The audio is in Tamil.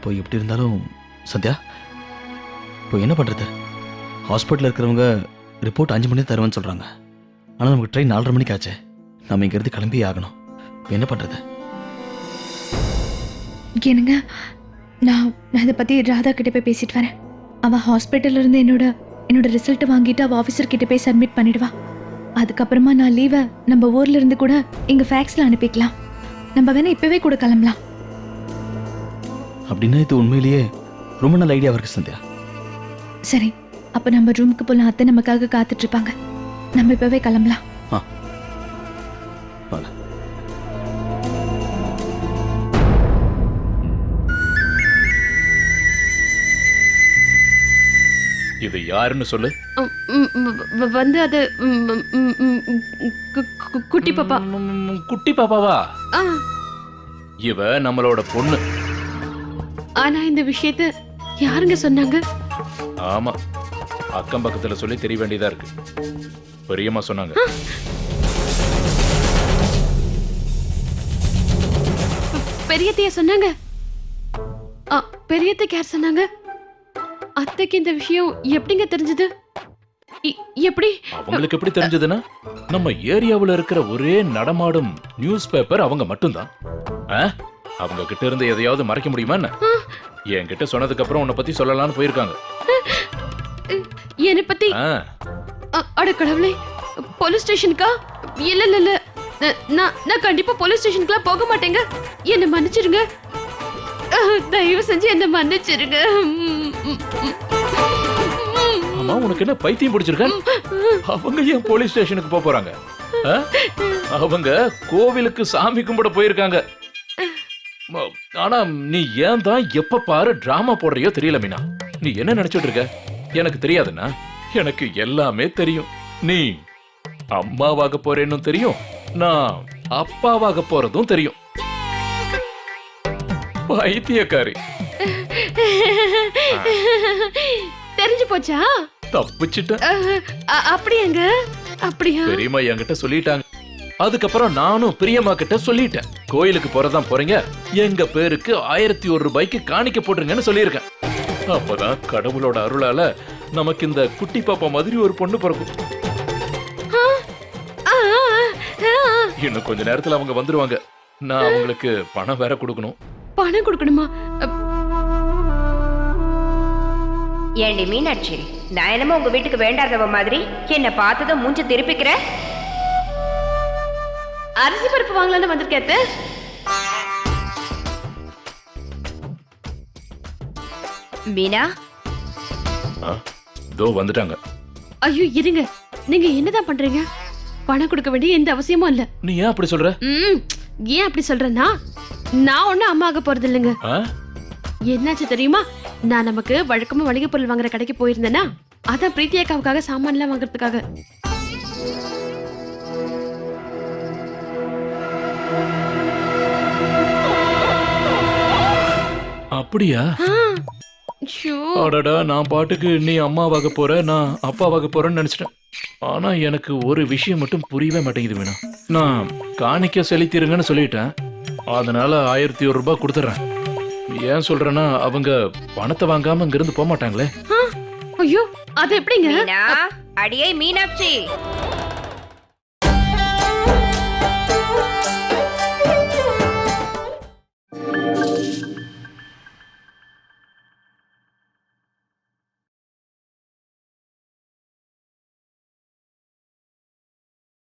இப்போ எப்படி இருந்தாலும் சத்யா இப்போ என்ன பண்ணுறது ஹாஸ்பிட்டலில் இருக்கிறவங்க ரிப்போர்ட் அஞ்சு மணி தருவேன்னு சொல்கிறாங்க ஆனால் நமக்கு ட்ரெயின் நாலரை மணிக்கு ஆச்சு. நம்ம இங்கேருந்து கிளம்பியே ஆகணும். இப்போ என்ன பண்ணுறது என்னங்க? நான் நான் இதை பற்றி ராதா கிட்ட போய் பேசிட்டு வரேன். அவள் ஹாஸ்பிட்டல்லேருந்து என்னோட என்னோட ரிசல்ட் வாங்கிட்டு அவள் ஆஃபீஸர் கிட்ட போய் சப்மிட் பண்ணிடுவா. அதுக்கப்புறமா நான் லீவை நம்ம ஊர்ல இருந்து கூட இங்க ஃபேக்ஸ்ல அனுப்பிக்கலாம். நம்ம வேணா இப்பவே கூட கிளம்பலாம். அப்படின்னா இது உண்மையிலேயே ரொம்ப நல்ல ஐடியா இருக்கு சந்தியா. சரி அப்ப நம்ம ரூமுக்கு போலாம் அத்தை நமக்காக காத்துட்டு இருப்பாங்க நம்ம இப்பவே கிளம்பலாம். இது யாருன்னு சொல்லு. வந்து அது குட்டி பாப்பா. குட்டி பாப்பாவா? இவ நம்மளோட பொண்ணு. ஆனா இந்த விஷயத்த யாருங்க சொன்னாங்க? ஆமா. அக்கம் பக்கத்துல சொல்லி தெரிய வேண்டியதா இருக்கு. பெரியம்மா சொன்னாங்க. பெரியத்தைய சொன்னாங்க? ஆ, பெரியத்தைக்கு யார் சொன்னாங்க? அத்தைக்கு இந்த விஷயம் எப்படிங்க தெரிஞ்சது? எப்படி? அவங்களுக்கு எப்படி தெரிஞ்சதுன்னா நம்ம ஏரியாவுல இருக்கிற ஒரே நடமாடும் நியூஸ் பேப்பர் அவங்க மட்டும்தான்? அவங்க கிட்ட இருந்து எதையாவது மறைக்க முடியுமா என்ன என்கிட்ட சொன்னதுக்கு அப்புறம் உன்னை பத்தி சொல்லலாம்னு போயிருக்காங்க. என்னை பத்தி? அட கடவுளே போலீஸ் ஸ்டேஷனுக்கா? இல்ல இல்ல இல்ல. நான் நான் கண்டிப்பா போலீஸ் ஸ்டேஷனுக்குலாம் போக மாட்டேங்க. என்ன மன்னிச்சிருங்க. தயவு செஞ்சு என்ன மன்னிச்சிருங்க. ம், ம், ம். ஆமா உனக்கு என்ன பைத்தியம் பிடிச்சிருக்க? அவங்க ஏன் போலீஸ் ஸ்டேஷனுக்கு போக போறாங்க? அவங்க கோவிலுக்கு சாமி கும்பிட போயிருக்காங்க. ஆனா நீ ஏன் தான் எப்ப பாரு டிராமா போடுறியோ தெரியல மீனா. நீ என்ன நினைச்சிட்டு இருக்க? எனக்கு தெரியாதுன்னா எனக்கு எல்லாமே தெரியும். நீ அம்மாவாக போறேன்னு தெரியும். நான் அப்பாவாக போறதும் தெரியும். பைத்தியக்காரி. தெரிஞ்சு போச்சா? தப்பிச்சிட்ட அப்படியாங்க அப்படியா? பெரியம்மா என்கிட்ட சொல்லிட்டாங்க. அதுக்கப்புறம் நானும் பிரியம்மா கிட்ட சொல்லிட்டேன். கோயிலுக்கு போறதா போறீங்க? எங்க பேருக்கு ஆயிரத்தி ஒரு ரூபாய்க்கு காணிக்க போட்டுருங்கன்னு சொல்லியிருக்கேன். அப்பதான் கடவுளோட அருளால நமக்கு இந்த குட்டி பாப்பா மாதிரி ஒரு பொண்ணு பிறக்கும். ஆ, ஆ, ஆ. இன்னும் கொஞ்ச நேரத்துல அவங்க வந்துருவாங்க. நான் அவங்களுக்கு பணம் வேற கொடுக்கணும். பணம் கொடுக்கணுமா? ஏண்டி மீனாட்சி நான் என்னமோ உங்க வீட்டுக்கு வேண்டாதவ மாதிரி என்ன பார்த்ததும் மூஞ்ச திருப்பிக்கிற? அரிசி பருப்பு வாங்கலான்னு வந்திருக்கேன் அத்தை. மீனா? இதோ வந்துட்டாங்க. ஐயோ இருங்க. நீங்க என்னதான் பண்றீங்க? பணம் கொடுக்க வேண்டிய எந்த அவசியமும் இல்ல. நீ ஏன் அப்படி சொல்ற? ஏன் அப்படி சொல்றேன்னா நான் ஒண்ணும் அம்மா ஆக போறது இல்லைங்க? என்னாச்சு தெரியுமா? நான் நமக்கு வழக்கமா மளிகை பொருள் வாங்குற கடைக்கு போயிருந்தேன்னா அதான் பிரீத்தி அக்காவுக்காக சாமான்லாம் வாங்குறதுக்காக. அப்படியா? அடடா நான் பாட்டுக்கு நீ அம்மாவாக போற நான் அப்பாவாக போறேன்னு நினைச்சிட்டேன். ஆனா எனக்கு ஒரு விஷயம் மட்டும் புரியவே மாட்டேங்குது வேணா நான் காணிக்க செலுத்திருங்கன்னு சொல்லிட்டேன். அதனால ஆயிரத்தி ஒரு ரூபாய் கொடுத்துட்றேன் ஏன் சொல்றேன்னா அவங்க பணத்தை வாங்காம இங்கிருந்து போக மாட்டாங்களே ஐயோ அது எப்படிங்க? அடியே மீனாட்சி.